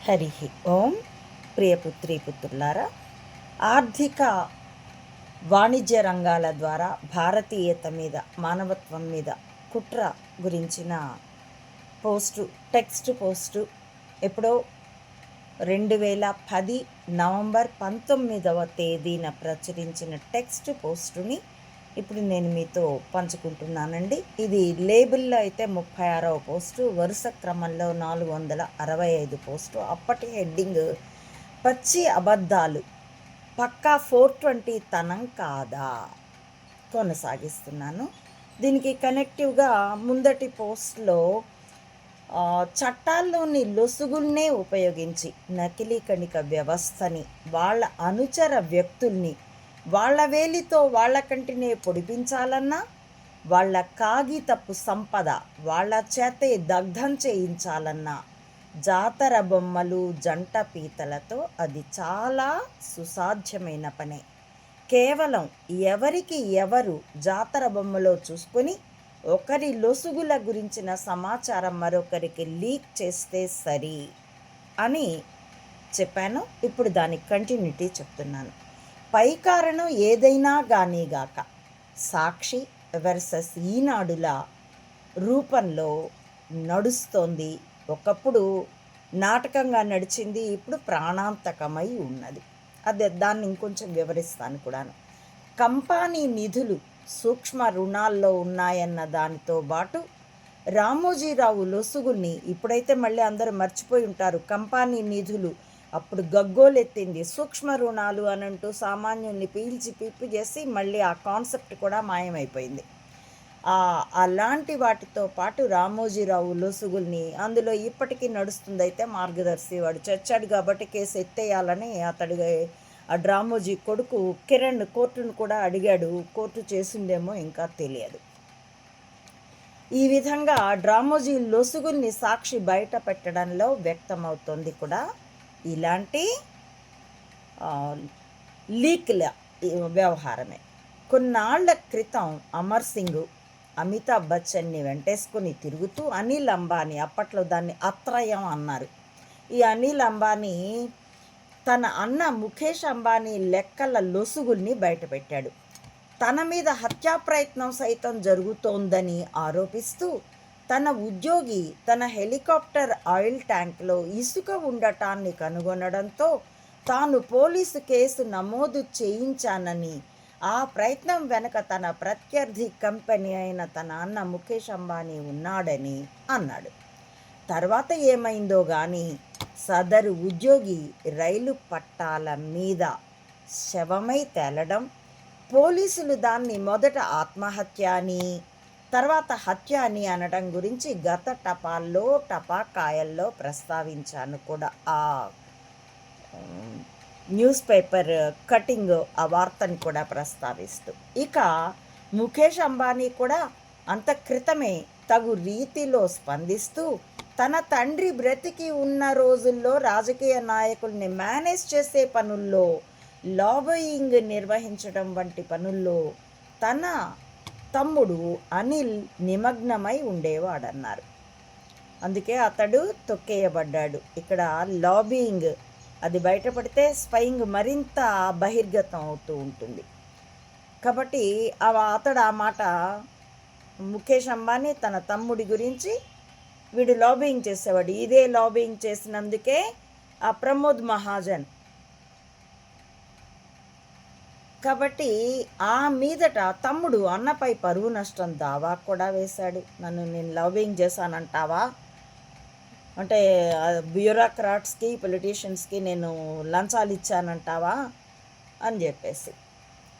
హరి ఓం. ప్రియపుత్రి పుత్రులారా ఆర్థిక వాణిజ్య రంగాల ద్వారా భారతీయత మీద మానవత్వం మీద కుట్ర గురించిన పోస్టు టెక్స్ట్ పోస్టు ఎప్పుడో రెండు వేల పది నవంబర్ పంతొమ్మిదవ తేదీన ప్రచురించిన టెక్స్ట్ పోస్టుని ఇప్పుడు నేను మీతో పంచుకుంటున్నానండి. ఇది లేబుల్లో అయితే ముప్పై ఆరవ పోస్టు వరుస క్రమంలో నాలుగు వందల అరవై ఐదు పోస్టు. అప్పటి హెడ్డింగ్ పచ్చి అబద్ధాలు పక్కా ఫోర్ ట్వంటీ తనం కాదా? కొనసాగిస్తున్నాను. దీనికి కనెక్టివ్గా ముందటి పోస్ట్లో చట్టాల్లోని లొసుగుల్నే ఉపయోగించి నకిలీ కణిక వ్యవస్థని వాళ్ళ అనుచర వ్యక్తుల్ని వాళ్ళ వేలితో వాళ్ళ కంటినే పొడిపించాలన్నా వాళ్ళ కాగితపు సంపద వాళ్ళ చేతే దగ్ధం చేయించాలన్నా జాతర బొమ్మలు జంట పీతలతో అది చాలా సుసాధ్యమైన పనే. కేవలం ఎవరికి ఎవరు జాతర బొమ్మలో చూసుకొని ఒకరి లొసుగుల గురించిన సమాచారం మరొకరికి లీక్ చేస్తే సరి అని చెప్పాను. ఇప్పుడు దాని కంటిన్యూటీ చెప్తున్నాను. పై కారణం ఏదైనా గానీగాక సాక్షి వర్సెస్ ఈనాడుల రూపంలో నడుస్తోంది. ఒకప్పుడు నాటకంగా నడిచింది ఇప్పుడు ప్రాణాంతకమై ఉన్నది. అదే దాన్ని ఇంకొంచెం వివరిస్తాను కూడాను. కంపానీ నిధులు సూక్ష్మ రుణాల్లో ఉన్నాయన్న దానితో పాటు రామోజీరావు లొసుగుల్ని ఇప్పుడైతే మళ్ళీ అందరూ మర్చిపోయి ఉంటారు. కంపానీ నిధులు అప్పుడు గగ్గోలెత్తింది. సూక్ష్మ రుణాలు అని అంటూ సామాన్యుల్ని పీల్చి పిప్పి చేసి మళ్ళీ ఆ కాన్సెప్ట్ కూడా మాయమైపోయింది. అలాంటి వాటితో పాటు రామోజీరావు లొసుగుల్ని అందులో ఇప్పటికీ నడుస్తుంది అయితే మార్గదర్శి వాడు చచ్చాడు కాబట్టి కేసు ఎత్తేయాలని అతడు ఆ డ్రామోజీ కొడుకు కిరణ్ కోర్టును కూడా అడిగాడు. కోర్టు చేసిందేమో ఇంకా తెలియదు. ఈ విధంగా డ్రామోజీ లొసుగుల్ని సాక్షి బయట పెట్టడంలో వ్యక్తమవుతోంది కూడా. ఇలాంటి లీక్ల వ్యవహారమే. కొన్నాళ్ళ క్రితం అమర్ సింగ్ అమితాబ్ బచ్చన్ని వెంటేసుకుని తిరుగుతూ అనిల్ అంబానీ అప్పట్లో దాన్ని అత్రయం అన్నారు. ఈ అనిల్ అంబానీ తన అన్న ముఖేష్ అంబానీ లెక్కల లొసుగుల్ని బయటపెట్టాడు. తన మీద హత్యా ప్రయత్నం సైతం జరుగుతోందని ఆరోపిస్తూ తన ఉద్యోగి తన హెలికాప్టర్ ఆయిల్ ట్యాంక్లో ఇసుక ఉండటాన్ని కనుగొనడంతో తాను పోలీసు కేసు నమోదు చేయించానని ఆ ప్రయత్నం వెనక తన ప్రత్యర్థి కంపెనీ అయిన తన అన్న ముఖేష్ అంబానీ ఉన్నాడని అన్నాడు. తర్వాత ఏమైందో గాని సదరు ఉద్యోగి రైలు పట్టాల మీద శవమై తేలడం పోలీసులు దాన్ని మొదట ఆత్మహత్య అని తర్వాత హత్య అని అనడం గురించి గత టపాల్లో టపాకాయల్లో ప్రస్తావించాను కూడా. ఆ న్యూస్ పేపర్ కటింగ్ ఆ వార్తను కూడా ప్రస్తావిస్తూ. ఇక ముఖేష్ అంబానీ కూడా అంత క్రితమే తగు రీతిలో స్పందిస్తూ తన తండ్రి బ్రతికి ఉన్న రోజుల్లో రాజకీయ నాయకుల్ని మేనేజ్ చేసే పనుల్లో లాబయింగ్ నిర్వహించడం వంటి పనుల్లో తన తమ్ముడు అనిల్ నిమగ్నమై ఉండేవాడన్నారు. అందుకే అతడు తొక్కేయబడ్డాడు. ఇక్కడ లాబింగ్ అది బయటపడితే స్పయింగ్ మరింత బహిర్గతం అవుతూ ఉంటుంది. కాబట్టి ఆ అతడు ఆ మాట ముఖేష్ అంబానీ తన తమ్ముడి గురించి వీడు లాబింగ్ చేసేవాడు. ఇదే లాబింగ్ చేసినందుకే ఆ ప్రమోద్ మహాజన్ కాబట్టి ఆ మీదట తమ్ముడు అన్నపై పరువు నష్టం దావా కూడా వేశాడు. నన్ను నేను లవింగ్ చేశానంటావా? అంటే బ్యూరోక్రాట్స్కి పొలిటీషియన్స్కి నేను లంచాలు ఇచ్చానంటావా? అని చెప్పేసి.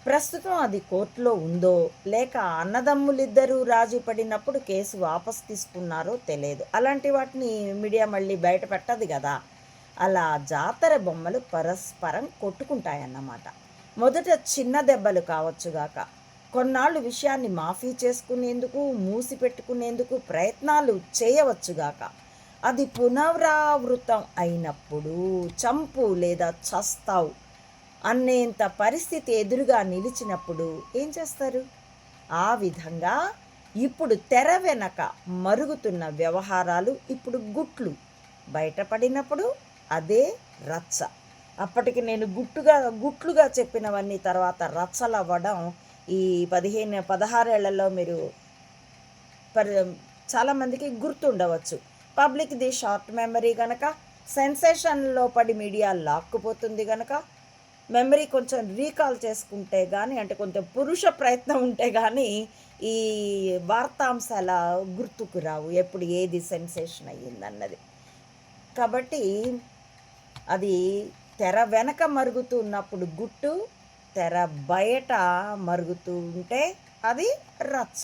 ప్రస్తుతం అది కోర్టులో ఉందో లేక అన్నదమ్ములిద్దరూ రాజు పడినప్పుడు కేసు వాపస్ తీసుకున్నారో తెలియదు. అలాంటి వాటిని మీడియా మళ్ళీ బయట పెట్టదు కదా. అలా జాతర బొమ్మలు పరస్పరం కొట్టుకుంటాయన్నమాట. మొదట చిన్న దెబ్బలు కావచ్చుగాక కొన్నాళ్ళు విషయాన్ని మాఫీ చేసుకునేందుకు మూసిపెట్టుకునేందుకు ప్రయత్నాలు చేయవచ్చుగాక అది పునరావృతం అయినప్పుడు చంపు లేదా చస్తావు అన్నేంత పరిస్థితి ఎదురుగా నిలిచినప్పుడు ఏం చేస్తారు? ఆ విధంగా ఇప్పుడు తెర వెనక మరుగుతున్న వ్యవహారాలు ఇప్పుడు గుట్లు. బయటపడినప్పుడు అదే రచ్చ. అప్పటికి నేను గుట్టుగా గుట్లుగా చెప్పినవన్నీ తర్వాత రచ్చలవ్వడం ఈ పదిహేను పదహారేళ్ళలో మీరు పరి చాలామందికి గుర్తుండవచ్చు. పబ్లిక్ది షార్ట్ మెమరీ గనక సెన్సేషన్లో పడి మీడియా లాక్కుపోతుంది గనక మెమరీ కొంచెం రీకాల్ చేసుకుంటే కానీ అంటే కొంచెం పురుష ప్రయత్నం ఉంటే కానీ ఈ వార్తాంశాల గుర్తుకు రావు ఎప్పుడు ఏది సెన్సేషన్ అయ్యిందన్నది. కాబట్టి అది తెర వెనక మరుగుతూ ఉన్నప్పుడు గుట్టు తెర బయట మరుగుతూ ఉంటే అది రచ్చ.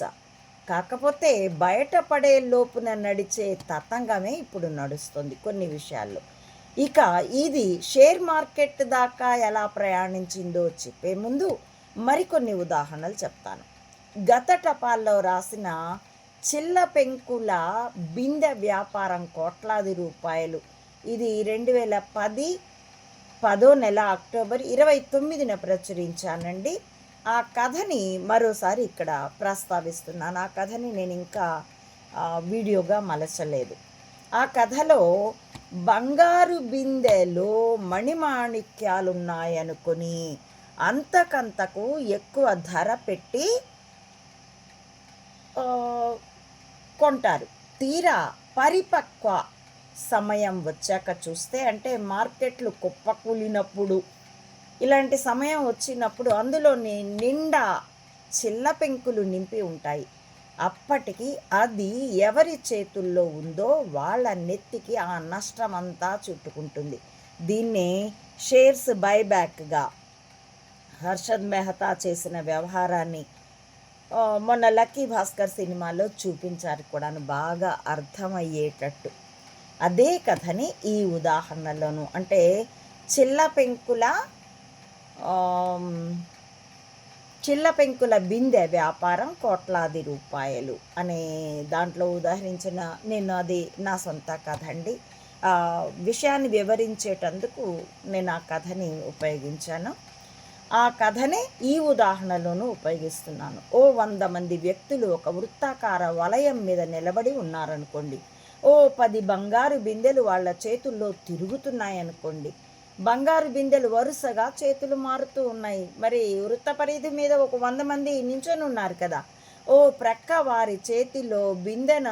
కాకపోతే బయట పడే లోపున నడిచే తతంగమే ఇప్పుడు నడుస్తుంది కొన్ని విషయాల్లో. ఇక ఇది షేర్ మార్కెట్ దాకా ఎలా ప్రయాణించిందో చెప్పే ముందు మరికొన్ని ఉదాహరణలు చెప్తాను. గత టపాల్లో రాసిన చిల్ల పెంకుల బిందె వ్యాపారం కోట్లాది రూపాయలు. ఇది రెండు వేల పది పదో నెల అక్టోబర్ ఇరవై తొమ్మిదిన ప్రచురించానండి. ఆ కథని మరోసారి ఇక్కడ ప్రస్తావిస్తున్నాను. ఆ కథని నేను ఇంకా వీడియోగా మలచలేదు. ఆ కథలో బంగారు బిందెలో మణిమాణిక్యాలున్నాయనుకొని అంతకంతకు ఎక్కువ ధర పెట్టి కొంటారు. తీరా పరిపక్వ సమయం వచ్చాక చూస్తే అంటే మార్కెట్లు కుప్పకూలినప్పుడు ఇలాంటి సమయం వచ్చినప్పుడు అందులోని నిండా చిల్ల పెంకులు నింపి ఉంటాయి. అప్పటికి అది ఎవరి చేతుల్లో ఉందో వాళ్ళ నెత్తికి ఆ నష్టం అంతా చుట్టుకుంటుంది. దీన్ని షేర్స్ బైబ్యాక్గా హర్షద్ మెహతా చేసిన వ్యవహారాన్ని మొన్న లక్కీ భాస్కర్ సినిమాలో చూపించారు కూడాను బాగా అర్థమయ్యేటట్టు. అదే కథని ఈ ఉదాహరణలోను. అంటే చిల్ల పెంకుల చిల్ల పెంకుల బిందె వ్యాపారం కోట్లాది రూపాయలు అనే దాంట్లో ఉదాహరించిన నేను అది నా సొంత కథ అండి విషయాన్ని వివరించేటందుకు నేను ఆ కథని ఉపయోగించాను. ఆ కథనే ఈ ఉదాహరణలోనూ ఉపయోగిస్తున్నాను. ఓ వంద మంది వ్యక్తులు ఒక వృత్తాకార వలయం మీద నిలబడి ఉన్నారనుకోండి. ఓ పది బంగారు బిందెలు వాళ్ళ చేతుల్లో తిరుగుతున్నాయనుకోండి. బంగారు బిందెలు వరుసగా చేతులు మారుతూ ఉన్నాయి. మరి వృత్త పరిధి మీద ఒక వంద మంది నించొని ఉన్నారు కదా. ఓ ప్రక్క వారి చేతిలో బిందెన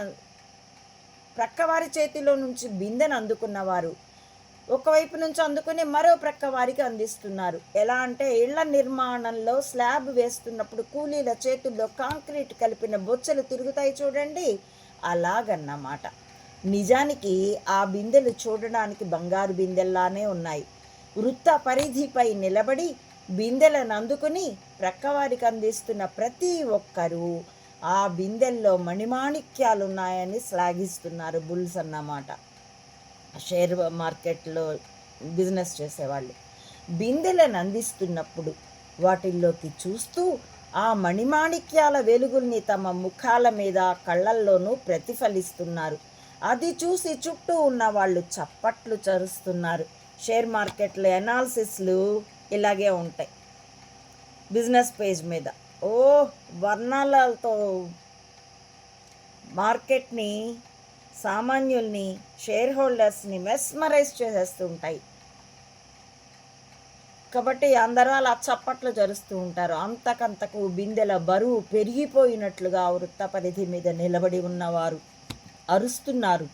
ప్రక్కవారి చేతిలో నుంచి బిందెను అందుకున్నవారు ఒకవైపు నుంచి అందుకుని మరో ప్రక్క వారికి అందిస్తున్నారు. ఎలా అంటే ఇళ్ళ నిర్మాణంలో స్లాబ్ వేస్తున్నప్పుడు కూలీల చేతుల్లో కాంక్రీట్ కలిపిన బొచ్చలు తిరుగుతాయి చూడండి. అలాగన్నమాట. నిజానికి ఆ బిందెలు చూడడానికి బంగారు బిందెల్లానే ఉన్నాయి. వృత్త పరిధిపై నిలబడి బిందెలను అందుకుని ప్రక్కవారికి అందిస్తున్న ప్రతి ఒక్కరూ ఆ బిందెల్లో మణిమాణిక్యాలున్నాయని శ్లాఘిస్తున్నారు బుల్స్ అన్నమాట. షేర్ మార్కెట్లో బిజినెస్ చేసేవాళ్ళు. బిందెలను అందిస్తున్నప్పుడు వాటిల్లోకి చూస్తూ ఆ మణిమాణిక్యాల వెలుగుల్ని తమ ముఖాల మీద కళ్ళల్లోనూ ప్రతిఫలిస్తున్నారు. అది చూసి చుట్టూ ఉన్న వాళ్ళు చప్పట్లు చరుస్తున్నారు. షేర్ మార్కెట్లో ఎనాలిసిస్లు ఇలాగే ఉంటాయి. బిజినెస్ పేజ్ మీద. ఓ వర్ణాలతో మార్కెట్ని సామాన్యుల్ని షేర్ హోల్డర్స్ని మెస్మరైజ్ చేసేస్తూ ఉంటాయి. కాబట్టి అందరూ అలా చప్పట్లు జరుస్తూ ఉంటారు. అంతకంతకు బిందెల బరువు పెరిగిపోయినట్లుగా వృత్త పరిధి మీద నిలబడి ఉన్నవారు. అరుస్తున్నారు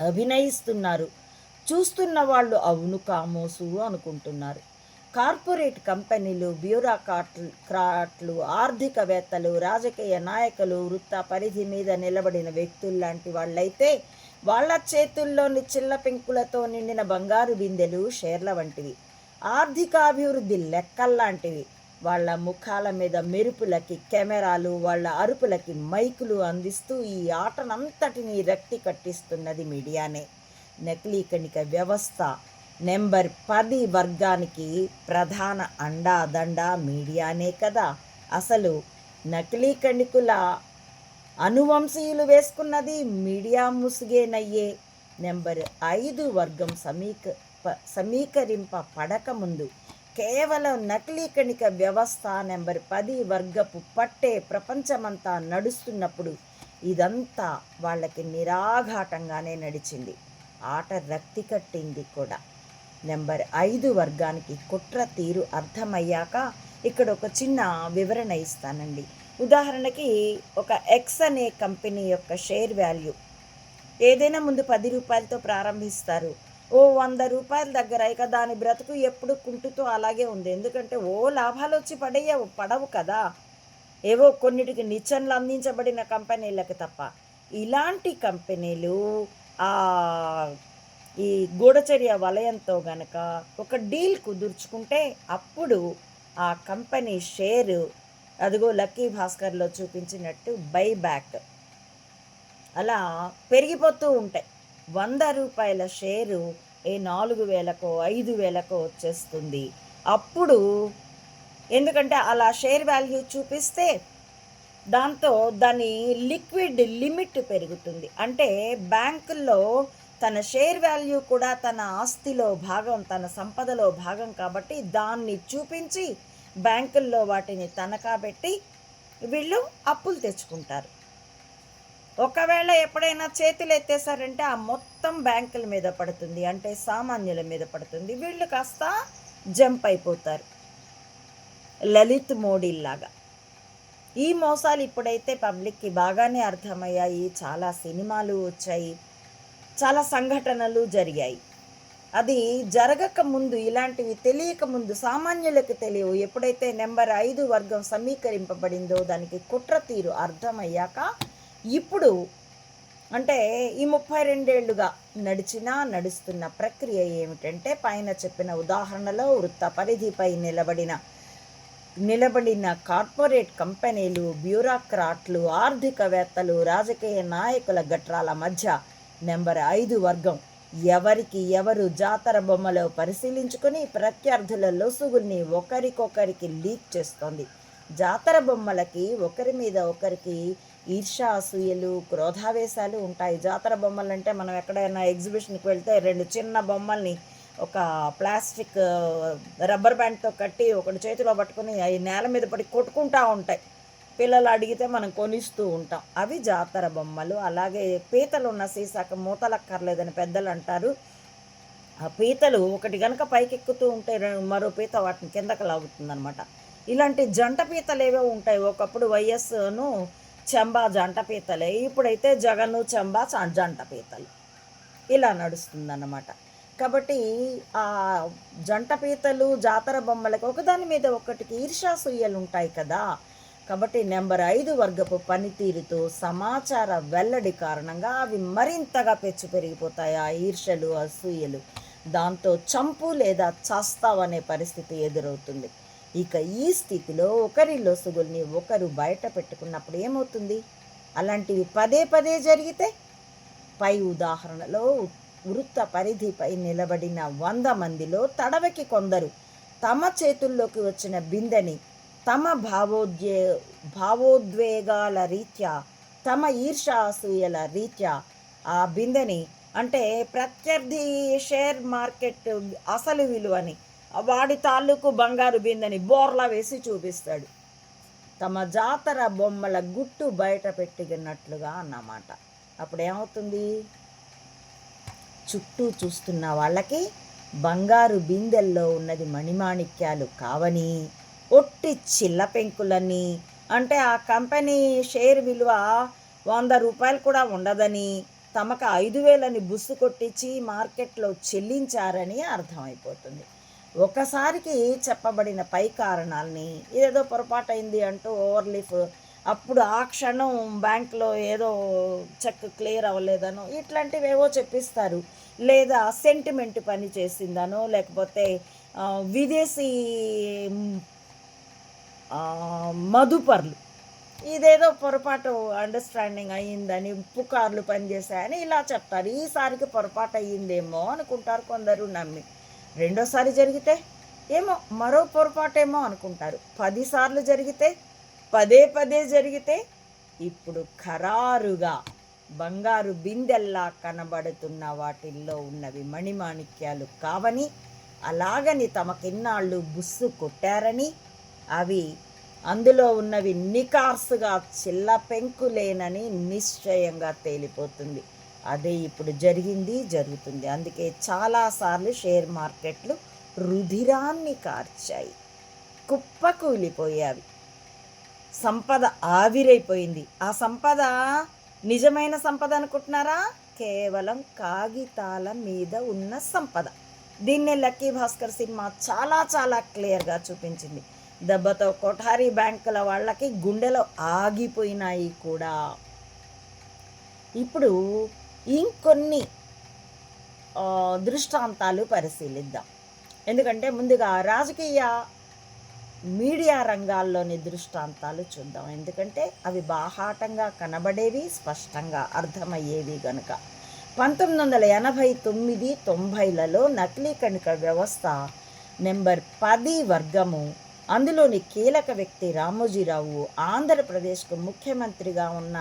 అభినయిస్తున్నారు. చూస్తున్న వాళ్ళు అవును కామోసు అనుకుంటున్నారు. కార్పొరేట్ కంపెనీలు బ్యూరోక్రాట్లు క్రాట్లు ఆర్థికవేత్తలు రాజకీయ నాయకులు వృత్త పరిధి మీద నిలబడిన వ్యక్తులు లాంటి వాళ్ళైతే వాళ్ళ చేతుల్లోని చిల్ల పెంకులతో నిండిన బంగారు బిందెలు షేర్ల వంటివి. ఆర్థికాభివృద్ధి లెక్కల్లాంటివి. వాళ్ళ ముఖాల మీద మెరుపులకి కెమెరాలు వాళ్ళ అరుపులకి మైకులు అందిస్తూ ఈ ఆటనంతటిని రక్తి కట్టిస్తున్నది మీడియానే. నకిలీ కణిక వ్యవస్థ నెంబర్ పది వర్గానికి ప్రధాన అండాదండ మీడియానే కదా. అసలు నకిలీ కణికుల అనువంశీయులు వేసుకున్నది మీడియా ముసుగేనయ్యే. నెంబర్ ఐదు వర్గం సమీక సమీకరింప సమీకరింప పడకముందు కేవలం నకిలీ కణిక వ్యవస్థ నెంబర్ పది వర్గపు పట్టే ప్రపంచమంతా నడుస్తున్నప్పుడు ఇదంతా వాళ్ళకి నిరాఘాటంగానే నడిచింది. ఆట రక్తి కట్టింది కూడా. నెంబర్ ఐదు వర్గానికి కుట్ర తీరు అర్థమయ్యాక ఇక్కడ ఒక చిన్న వివరణ ఇస్తానండి. ఉదాహరణకి ఒక ఎక్స్ అనే కంపెనీ యొక్క షేర్ వాల్యూ. ఏదైనా ముందు పది రూపాయలతో ప్రారంభిస్తారు. ఓ వంద రూపాయల దగ్గర ఇక దాని బ్రతుకు ఎప్పుడు కుంటుతూ అలాగే ఉంది. ఎందుకంటే ఓ లాభాలు వచ్చి పడేయవు పడవు కదా. ఏవో కొన్నిటికి నిచ్చెన్లు అందించబడిన కంపెనీలకు తప్ప. ఇలాంటి కంపెనీలు ఆ ఈ గూఢచర్య వలయంతో గనక ఒక డీల్ కుదుర్చుకుంటే అప్పుడు ఆ కంపెనీ షేరు అదిగో లక్కీ భాస్కర్లో చూపించినట్టు బై బ్యాక్ అలా పెరిగిపోతూ ఉంటాయి. వంద రూపాయల షేరు ఏ నాలుగు వేలకో ఐదు వేలకో వచ్చేస్తుంది. అప్పుడు ఎందుకంటే అలా షేర్ వాల్యూ చూపిస్తే దాంతో దాని లిక్విడ్ లిమిట్ పెరుగుతుంది. అంటే బ్యాంకుల్లో తన షేర్ వాల్యూ కూడా తన ఆస్తిలో భాగం తన సంపదలో భాగం కాబట్టి దాన్ని చూపించి బ్యాంకుల్లో వాటిని తనఖా పెట్టి వీళ్ళు అప్పులు తెచ్చుకుంటారు. ఒకవేళ ఎప్పుడైనా చేతులు ఎత్తేసారంటే ఆ మొత్తం బ్యాంకుల మీద పడుతుంది అంటే సామాన్యుల మీద పడుతుంది. వీళ్ళు కాస్త జంప్ అయిపోతారు. లలిత్ మోడీలాగా ఈ మోసాలు ఇప్పుడైతే పబ్లిక్కి బాగానే అర్థమయ్యాయి. చాలా సినిమాలు వచ్చాయి. చాలా సంఘటనలు జరిగాయి. అది జరగక ముందు ఇలాంటివి తెలియక ముందు సామాన్యులకు తెలియవు. ఎప్పుడైతే నెంబర్ ఐదు వర్గం సమీకరింపబడిందో దానికి కుట్ర తీరు అర్థమయ్యాక ఇప్పుడు అంటే ఈ ముప్పై రెండేళ్ళుగా నడిచినా నడుస్తున్న ప్రక్రియ ఏమిటంటే పైన చెప్పిన ఉదాహరణలో వృత్త పరిధిపై నిలబడిన నిలబడిన కార్పొరేట్ కంపెనీలు బ్యూరోక్రాట్లు ఆర్థికవేత్తలు రాజకీయ నాయకుల గట్రాల మధ్య నెంబర్ ఐదు వర్గం. ఎవరికి ఎవరు జాతర బొమ్మలో పరిశీలించుకొని ప్రత్యర్థుల లొసుగుల్ని ఒకరికొకరికి లీక్ చేస్తోంది. జాతర బొమ్మలకి ఒకరి మీద ఒకరికి ఈర్ష అసూయలు క్రోధావేశాలు ఉంటాయి. జాతర బొమ్మలు అంటే మనం ఎక్కడైనా ఎగ్జిబిషన్కి వెళ్తే రెండు చిన్న బొమ్మల్ని ఒక ప్లాస్టిక్ రబ్బర్ బ్యాండ్తో కట్టి ఒకటి చేతిలో పట్టుకొని అవి నేల మీద పడి కొట్టుకుంటా ఉంటాయి. పిల్లలు అడిగితే మనం కొనిస్తూ ఉంటాం. అవి జాతర బొమ్మలు. అలాగే పీతలు ఉన్న సీసాక మూతలక్కర్లేదని పెద్దలు అంటారు. ఆ పీతలు ఒకటి కనుక పైకెక్కుతూ ఉంటే మరో పీత వాటిని కిందకి లాగుతుందనమాట ఇలాంటి జంట పీతలు ఏవో ఉంటాయి. ఒకప్పుడు వైఎస్ను చెంబా జంట పీతలే. ఇప్పుడైతే జగను చెంబా చ- జంట పీతలు. ఇలా నడుస్తుందన్నమాట. కాబట్టి ఆ జంట పీతలు జాతర బొమ్మలకు ఒకదాని మీద ఒకటికి ఈర్షాసూయలు ఉంటాయి కదా. కాబట్టి నెంబర్ ఐదు వర్గపు పనితీరుతో సమాచార వెల్లడి కారణంగా అవి మరింతగా పెచ్చు పెరిగిపోతాయి ఆ ఈర్షలు అసూయలు? దాంతో చంపు లేదా చస్తావనే పరిస్థితి ఎదురవుతుంది. ఇక ఈ స్థితిలో ఒకరి లొసుగుల్ని ఒకరు బయట పెట్టుకున్నప్పుడు ఏమవుతుంది? అలాంటివి పదే పదే జరిగితే పై ఉదాహరణలో వృత్త పరిధిపై నిలబడిన వంద మందిలో తడవకి కొందరు తమ చేతుల్లోకి వచ్చిన బిందెని తమ భావోద్వే భావోద్వేగాల రీత్యా తమ ఈర్షాసూయల రీత్యా ఆ బిందెని అంటే ప్రత్యర్థి షేర్ మార్కెట్ అసలు విలువని వాడి తాలూకు బంగారు బిందెని బోర్లా వేసి చూపిస్తాడు. తమ జాతర బొమ్మల గుట్టు బయట పెట్టినట్లుగా అన్నమాట. అప్పుడు ఏమవుతుంది చుట్టూ చూస్తున్న వాళ్ళకి బంగారు బిందెల్లో ఉన్నది మణిమాణిక్యాలు కావని ఒట్టి చిల్ల పెంకులని అంటే ఆ కంపెనీ షేర్ విలువ వంద రూపాయలు కూడా ఉండదని తమకు ఐదు వేలని బుస్సు కొట్టించి మార్కెట్లో చెల్లించారని అర్థమైపోతుంది. ఒకసారికి చెప్పబడిన పై కారణాలని ఏదో పొరపాటు అయింది అంటూ ఓవర్లీఫ్ అప్పుడు ఆ క్షణం బ్యాంక్లో ఏదో చెక్ క్లియర్ అవ్వలేదనో ఇట్లాంటివి ఏవో చెప్పిస్తారు. లేదా సెంటిమెంట్ పని చేసిందనో లేకపోతే విదేశీ మధుపర్లు. ఇదేదో పొరపాటు అండర్స్టాండింగ్ అయ్యిందని పుకార్లు పనిచేశాయని ఇలా చెప్తారు. ఈసారికి పొరపాటు అయ్యిందేమో అనుకుంటారు కొందరు నమ్మి. రెండోసారి జరిగితే ఏమో మరో పొరపాటేమో అనుకుంటారు. పదిసార్లు జరిగితే పదే పదే జరిగితే ఇప్పుడు ఖరారుగా బంగారు బిందెల్లా కనబడుతున్న వాటిల్లో ఉన్నవి మణిమాణిక్యాలు కావని అలాగని తమకిన్నాళ్ళు బుస్సు కొట్టారని అవి అందులో ఉన్నవి నికార్సుగా చిల్ల పెంకులేనని నిశ్చయంగా తేలిపోతుంది. అదే ఇప్పుడు జరిగింది జరుగుతుంది. అందుకే చాలాసార్లు షేర్ మార్కెట్లు రుధిరాన్ని కార్చాయి. కుప్పకూలిపోయావి. సంపద ఆవిరైపోయింది. ఆ సంపద నిజమైన సంపద అనుకుంటున్నారా? కేవలం కాగితాల మీద ఉన్న సంపద. దీన్నే లక్కీ భాస్కర్ సినిమా చాలా చాలా క్లియర్గా చూపించింది. దెబ్బతో కొఠారి బ్యాంకుల వాళ్ళకి గుండెలో ఆగిపోయినాయి కూడా. ఇప్పుడు ఇంకొన్ని దృష్టాంతాలు పరిశీలిద్దాం. ఎందుకంటే ముందుగా రాజకీయ మీడియా రంగాల్లోని దృష్టాంతాలు చూద్దాం. ఎందుకంటే అవి బాహాటంగా కనబడేవి స్పష్టంగా అర్థమయ్యేవి గనుక. పంతొమ్మిది వందల ఎనభై తొమ్మిది తొంభైలలో నకిలీ కణిక వ్యవస్థ నెంబర్ పది వర్గము అందులోని కీలక వ్యక్తి రామోజీరావు ఆంధ్రప్రదేశ్కు ముఖ్యమంత్రిగా ఉన్న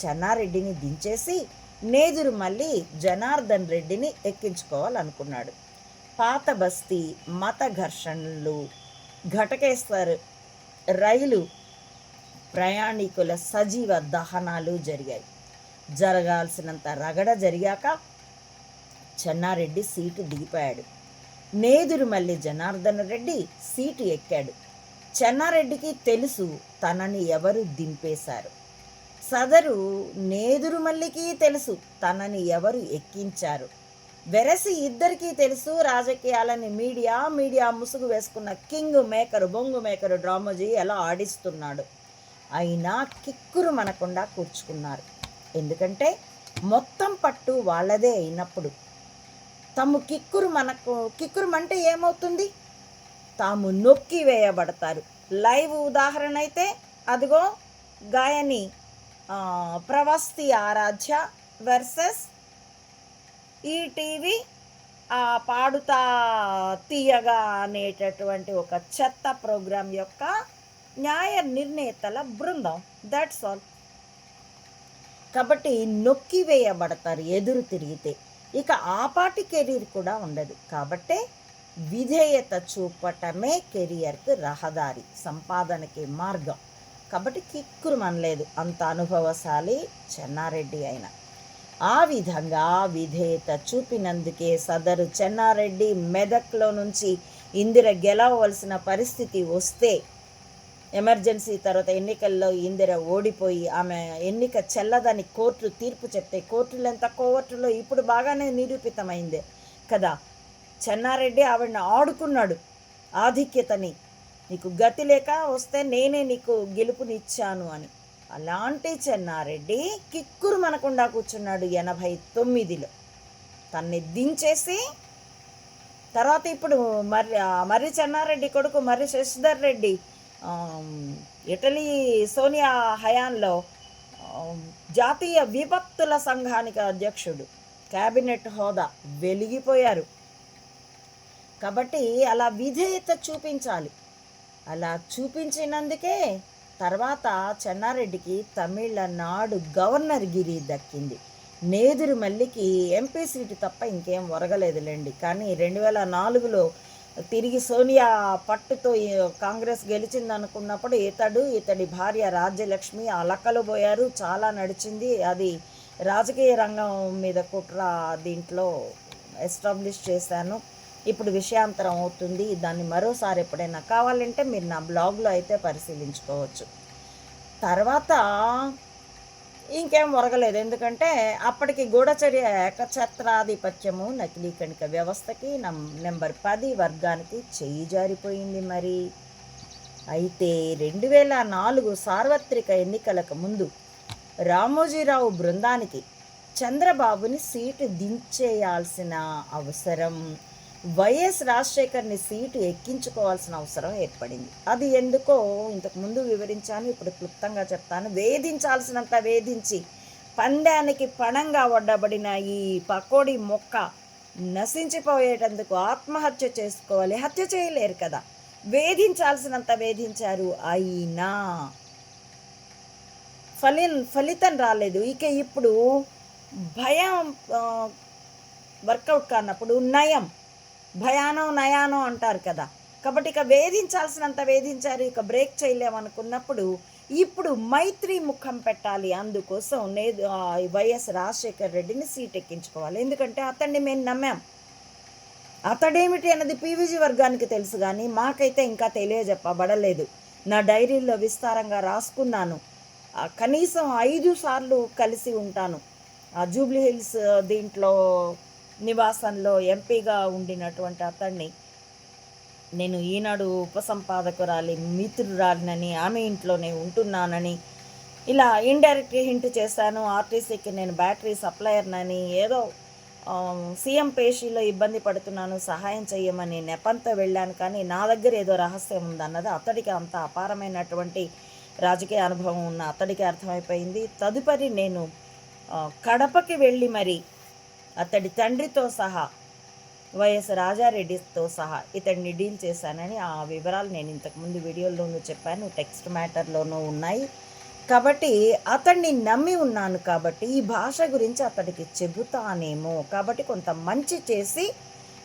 చెన్నారెడ్డిని దించేసి నేదురు మళ్ళీ జనార్దన్ రెడ్డిని ఎక్కించుకోవాలనుకున్నాడు. పాత బస్తీ మత ఘర్షణలు ఘటకేశ్వర్ రైలు ప్రయాణికుల సజీవ దహనాలు జరిగాయి. జరగాల్సినంత రగడ జరిగాక చెన్నారెడ్డి సీటు దిగిపోయాడు. నేదురు మల్లి జనార్దన రెడ్డి సీటు ఎక్కాడు. చెన్నారెడ్డికి తెలుసు తనని ఎవరు దింపేశారు. సదరు నేదురు మల్లికి తెలుసు తనని ఎవరు ఎక్కించారు. వెరసి ఇద్దరికీ తెలుసు రాజకీయాలని మీడియా మీడియా ముసుగు వేసుకున్న కింగ్ మేకరు బొంగు మేకరు డ్రామోజీ ఎలా ఆడిస్తున్నాడు. అయినా కిక్కురు మనకుండా కూర్చుకున్నారు. ఎందుకంటే మొత్తం పట్టు వాళ్ళదే అయినప్పుడు. తాము కిక్కురు మనకు కిక్కురు అంటే ఏమవుతుంది? తాము నొక్కి వేయబడతారు. లైవ్ ఉదాహరణ అయితే అదిగో గాయని ప్రవస్తి ఆరాధ్య వర్సెస్ ఈటీవీ ఆ పాడుతా తీయగా అనేటటువంటి ఒక చెత్త ప్రోగ్రాం యొక్క న్యాయ నిర్ణేతల బృందం. దట్స్ ఆల్ కాబట్టి నొక్కి వేయబడతారు ఎదురు తిరిగితే. ఇక ఆపాటి కెరీర్ కూడా ఉండదు. కాబట్టే విధేయత చూపటమే కెరియర్కి రహదారి సంపాదనకి మార్గం. కాబట్టి కిక్కురు మనలేదు. అంత అనుభవశాలి చెన్నారెడ్డి అయిన. ఆ విధంగా విధేయత చూపినందుకే సదరు చెన్నారెడ్డి మెదక్లో నుంచి ఇందిర గెలవలసిన పరిస్థితి వస్తే ఎమర్జెన్సీ తర్వాత ఎన్నికల్లో ఇందిర ఓడిపోయి ఆమె ఎన్నిక చెల్లదని కోర్టు తీర్పు చెప్తే కోర్టులు ఎంత కోర్టులో ఇప్పుడు బాగానే నిరూపితమైంది కదా. చెన్నారెడ్డి ఆవిడని ఆడుకున్నాడు. ఆధిక్యతని నీకు గతి లేక వస్తే నేనే నీకు గెలుపునిచ్చాను అని. అలాంటి చెన్నారెడ్డి కిక్కురు మనకుండా కూర్చున్నాడు ఎనభై తొమ్మిదిలో. తన్ని దించేసి తర్వాత ఇప్పుడు మర్రి మర్రి చెన్నారెడ్డి కొడుకు మర్రి శశిధర్ రెడ్డి ఇటలీ సోనియా హయాన్లో జాతీయ విభక్తుల సంఘానికి అధ్యక్షుడు. క్యాబినెట్ హోదా వెలిగిపోయారు. కాబట్టి అలా విధేయత చూపించాలి. అలా చూపించినందుకే తర్వాత చెన్నారెడ్డికి తమిళనాడు గవర్నర్ గిరి దక్కింది. నేదురు మల్లికి ఎంపీ సీటు తప్ప ఇంకేం ఒరగలేదులేండి. కానీ రెండు వేల నాలుగులో తిరిగి సోనియా పట్టుతో కాంగ్రెస్ గెలిచిందనుకున్నప్పుడు ఇతడు ఇతడి భార్య రాజ్యలక్ష్మి అలకలు పోయారు. చాలా నడిచింది. అది రాజకీయ రంగం మీద కుట్ర దీంట్లో ఎస్టాబ్లిష్ చేశాను. ఇప్పుడు విషయాంతరం అవుతుంది. దాన్ని మరోసారి ఎప్పుడైనా కావాలంటే మీరు నా బ్లాగ్లో అయితే పరిశీలించుకోవచ్చు. తర్వాత ఇంకేం ఒరగలేదు. ఎందుకంటే అప్పటికి గూఢచర్య ఏకఛత్రాధిపత్యము నకిలీ కణిక వ్యవస్థకి నం నెంబర్ పది వర్గానికి చేయి జారిపోయింది మరి. అయితే రెండు వేల నాలుగు సార్వత్రిక ఎన్నికలకు ముందు రామోజీరావు బృందానికి చంద్రబాబుని సీటు దించేయాల్సిన అవసరం వైఎస్ రాజశేఖర్ని సీటు ఎక్కించుకోవాల్సిన అవసరం ఏర్పడింది. అది ఎందుకో ఇంతకుముందు వివరించాను ఇప్పుడు క్లుప్తంగా చెప్తాను. వేధించాల్సినంత వేధించి పందానికి పణంగా వడ్డబడిన ఈ పకోడీ మొక్క నశించిపోయేటందుకు ఆత్మహత్య చేసుకోవాలి. హత్య చేయలేరు కదా. వేధించాల్సినంత వేధించారు అయినా ఫలి ఫలితం రాలేదు. ఇక ఇప్పుడు భయం వర్కౌట్ కానప్పుడు నయం. భయానం నయానం అంటారు కదా. కాబట్టి ఇక వేధించాల్సినంత వేధించారు ఇక బ్రేక్ చేయలేమనుకున్నప్పుడు ఇప్పుడు మైత్రి ముఖం పెట్టాలి. అందుకోసం నే వైఎస్ రాజశేఖర్ రెడ్డిని సీట్ ఎక్కించుకోవాలి. ఎందుకంటే అతన్ని మేము నమ్మాం. అతడేమిటి అన్నది పీవీజీ వర్గానికి తెలుసు కానీ మాకైతే ఇంకా తెలియజెప్పబడలేదు. నా డైరీలో విస్తారంగా రాసుకున్నాను. కనీసం ఐదు సార్లు కలిసి ఉంటాను. ఆ జూబ్లీ హిల్స్ దీంట్లో నివాసంలో ఎంపీగా ఉండినటువంటి అతన్ని నేను ఈనాడు ఉపసంపాదకురాలి మిత్రురాలినని ఆమె ఇంట్లోనే ఉంటున్నానని ఇలా ఇండైరెక్ట్ హింట్ చేశాను. ఆర్టీసీకి నేను బ్యాటరీ సప్లయర్నని ఏదో సీఎం పేషీలో ఇబ్బంది పడుతున్నాను సహాయం చేయమని నెపంతో వెళ్ళాను. కానీ నా దగ్గర ఏదో రహస్యం ఉందన్నది అతడికి అంత అపారమైనటువంటి రాజకీయ అనుభవం ఉన్న అతడికి అర్థమైపోయింది. తదుపరి నేను కడపకి వెళ్ళి మరి అతడి తండ్రితో సహా వైఎస్ రాజారెడ్డితో సహా ఇతడిని డీల్ చేశానని ఆ వివరాలు నేను ఇంతకుముందు వీడియోలోనూ చెప్పాను టెక్స్ట్ మ్యాటర్లోనూ ఉన్నాయి. కాబట్టి అతన్ని నమ్మి ఉన్నాను కాబట్టి ఈ భాష గురించి అతడికి చెబుతానేమో. కాబట్టి కొంత మంచి చేసి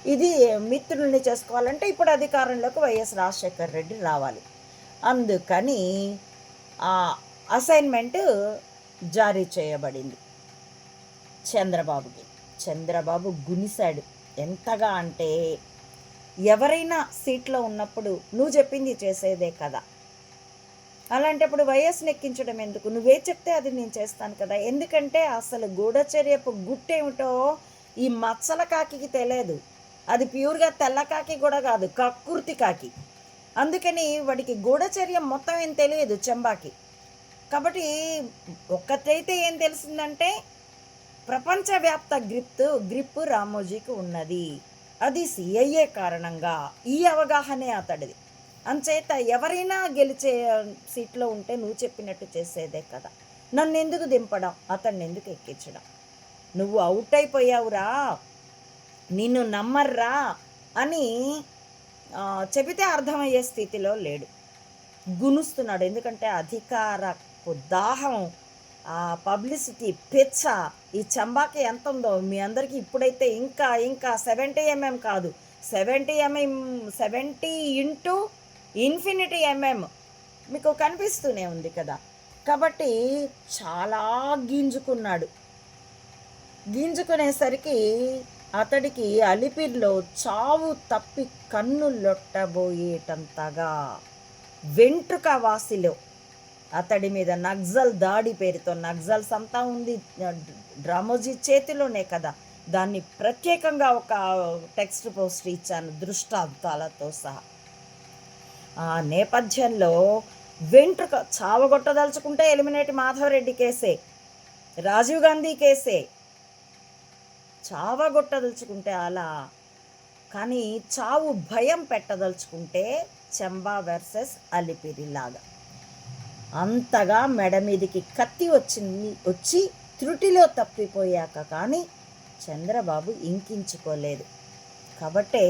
ఇది మిత్రుల్ని చేసుకోవాలంటే ఇప్పుడు అధికారంలోకి వైఎస్ రాజశేఖర్ రెడ్డి రావాలి. అందుకని ఆ అసైన్మెంట్ జారీ చేయబడింది. చంద్రబాబుకి. చంద్రబాబు గునిశాడు. ఎంతగా అంటే ఎవరైనా సీట్లో ఉన్నప్పుడు నువ్వు చెప్పింది చేసేదే కదా. అలాంటప్పుడు వయస్సును ఎక్కించడం ఎందుకు? నువ్వే చెప్తే అది నేను చేస్తాను కదా. ఎందుకంటే అసలు గూఢచర్యపు గుట్టేమిటో ఈ మచ్చల కాకికి తెలియదు. అది ప్యూర్గా తెల్ల కాకి కూడా కాదు కక్కుర్తి కాకి. అందుకని వాడికి గూఢచర్య మొత్తం ఏం తెలియదు చెంబాకి. కాబట్టి ఒక్కటైతే ఏం తెలిసిందంటే ప్రపంచవ్యాప్త గ్రిప్ గ్రిప్ రామోజీకి ఉన్నది. అది సిఐఏ కారణంగా ఈ అవగాహనే అతడిది. అంచేత ఎవరైనా గెలిచే సీట్లో ఉంటే నువ్వు చెప్పినట్టు చేసేదే కదా. నన్ను ఎందుకు దింపడం? అతన్ని ఎందుకు ఎక్కించడం? నువ్వు అవుట్ అయిపోయావురా. నిన్ను నమ్మర్రా అని చెబితే అర్థమయ్యే స్థితిలో లేడు. గునుస్తున్నాడు. ఎందుకంటే అధికారపు దాహం పబ్లిసిటీ పెచ్చ ఈ చంబాకి ఎంత ఉందో మీ అందరికీ ఇప్పుడైతే ఇంకా ఇంకా సెవెంటీ ఎంఎం కాదు. Seventy MM seventy into infinity MM మీకు కనిపిస్తూనే ఉంది కదా. కాబట్టి చాలా గింజుకున్నాడు. గింజుకునేసరికి అతడికి అలిపిరిలో చావు తప్పి కన్ను లొట్టబోయేటంతగా. వెంట్రుక వాసిలో అతడి మీద నక్సల్ దాడి పేరుతో నక్సల్స్ అంతా ఉంది. డ్రామోజీ చేతిలోనే కదా. దాన్ని ప్రత్యేకంగా ఒక టెక్స్ట్ పోస్ట్ ఇచ్చాను దృష్టాంతాలతో సహా. ఆ నేపథ్యంలో వెంట్రుక చావగొట్టదలుచుకుంటే ఎలిమినేట్ మాధవరెడ్డి కేసే రాజీవ్ గాంధీ కేసే. చావగొట్టదలుచుకుంటే అలా కానీ చావు భయం పెట్టదలుచుకుంటే చెంబా వర్సెస్ అలిపిరి లాగా అంతగా మెడ మీదికి కత్తి వచ్చింది వచ్చి త్రుటిలో తప్పిపోయాక కానీ చంద్రబాబు ఇంకించుకోలేదు. కాబట్టే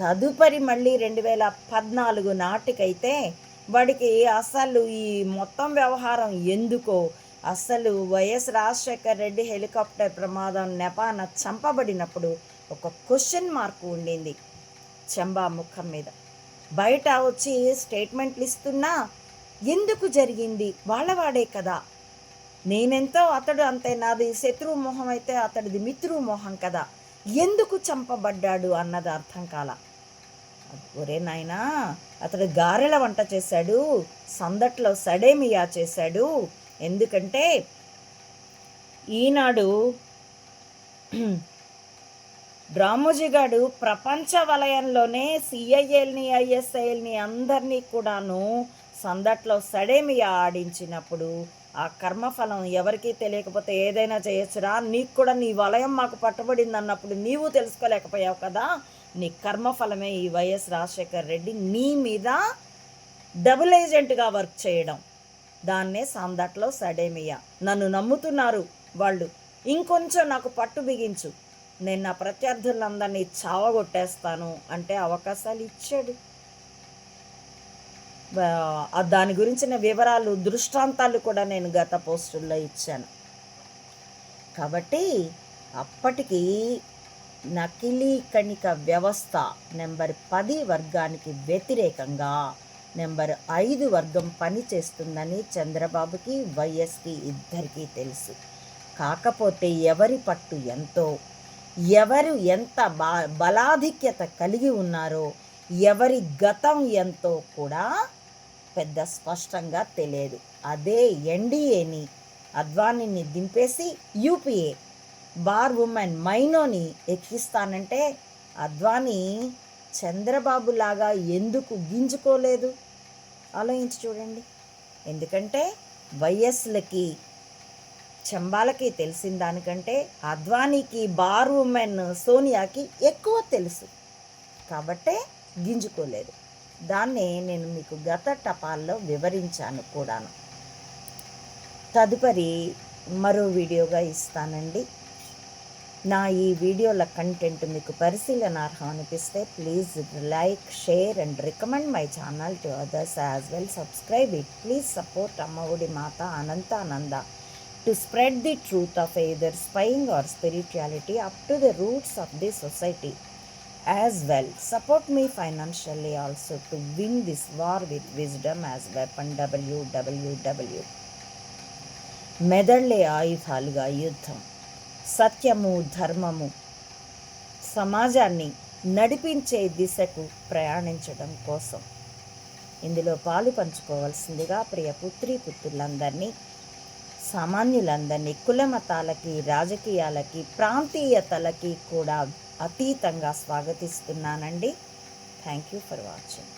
తదుపరి మళ్ళీ రెండు వేల పద్నాలుగు నాటికైతే వాడికి అసలు ఈ మొత్తం వ్యవహారం ఎందుకో అసలు వైఎస్ రాజశేఖర్ రెడ్డి హెలికాప్టర్ ప్రమాదం నెపాన చంపబడినప్పుడు ఒక క్వశ్చన్ మార్క్ ఉండింది చెంబా ముఖం మీద. బయట వచ్చి స్టేట్మెంట్లు ఇస్తున్నా ఎందుకు జరిగింది? వాళ్ళవాడే కదా. నేనెంతో అతడు అంతే నాది శత్రువు మొహం అయితే అతడిది మిత్రువు మొహం కదా. ఎందుకు చంపబడ్డాడు అన్నది అర్థం కాల. ఒరే నాయనా అతడు గారెల వంట చేశాడు సందట్లో సడేమియా చేశాడు. ఎందుకంటే ఈనాడు రామోజీ ప్రపంచ వలయంలోనే సిఐఎల్ని ఐఎస్ఐఎల్ని అందరినీ కూడాను సందట్లో సడేమియా ఆడించినప్పుడు ఆ కర్మఫలం ఎవరికీ తెలియకపోతే ఏదైనా చేయొచ్చురా నీకు కూడా నీ వలయం మాకు పట్టుబడింది అన్నప్పుడు నీవు తెలుసుకోలేకపోయావు కదా. నీ కర్మఫలమే ఈ వైఎస్ రాజశేఖర్ రెడ్డి నీ మీద డబుల్ ఏజెంట్గా వర్క్ చేయడం. దాన్నే సందట్లో సడేమియా. నన్ను నమ్ముతున్నారు వాళ్ళు. ఇంకొంచెం నాకు పట్టు బిగించు. నేను నా ప్రత్యర్థులందరినీ చావగొట్టేస్తాను అంటే అవకాశాలు ఇచ్చాడు. దాని గురించిన వివరాలు దృష్టాంతాలు కూడా నేను గత పోస్టుల్లో ఇచ్చాను. కాబట్టి అప్పటికి నకిలీ కణిక వ్యవస్థ నెంబర్ పది వర్గానికి వ్యతిరేకంగా నెంబర్ ఐదు వర్గం పనిచేస్తుందని చంద్రబాబుకి వైఎస్కి ఇద్దరికీ తెలుసు. కాకపోతే ఎవరి పట్టు ఎంతో? ఎవరు ఎంత బా బలాధిక్యత కలిగి ఉన్నారో ఎవరి గతం ఎంతో కూడా పెద్ద స్పష్టంగా తెలియదు. అదే ఎన్డీఏని అద్వానీని దింపేసి యూపీఏ బార్ ఉమెన్ మైనోని ఎక్కిస్తానంటే అద్వానీ చంద్రబాబు లాగా ఎందుకు గింజుకోలేదు? ఆలోచించి చూడండి. ఎందుకంటే వైఎస్లకి చంబాలకి తెలిసిన దానికంటే అద్వానీకి బార్ ఉమెన్ సోనియాకి ఎక్కువ తెలుసు. కాబట్టే గింజుకోలేదు. దాన్ని నేను మీకు గత టపాల్లో వివరించాను కూడాను. తదుపరి మరో వీడియోగా ఇస్తానండి. నా ఈ వీడియోల కంటెంట్ మీకు పరిశీలనార్హం అనిపిస్తే please like share and recommend my channel to others as well. Subscribe it. Please support Ammaodi Mata Anantananda to spread the truth of either spying or spirituality up to the roots of the society. As well support me financially also to win this war with wisdom as weapon డబ్ల్యూడబ్ల్యూడబ్ల్యూ మెదళ్ళే ఆయుధాలుగా యుద్ధం. సత్యము ధర్మము సమాజాన్ని నడిపించే దిశకు ప్రయాణించడం కోసం. ఇందులో పాలు పంచుకోవాల్సిందిగా ప్రియ పుత్రి పుత్రులందరినీ సామాన్యులందరినీ కుల మతాలకి రాజకీయాలకి ప్రాంతీయతలకి కూడా అతీతంగా స్వాగతిస్తున్నానండి. Thank you for watching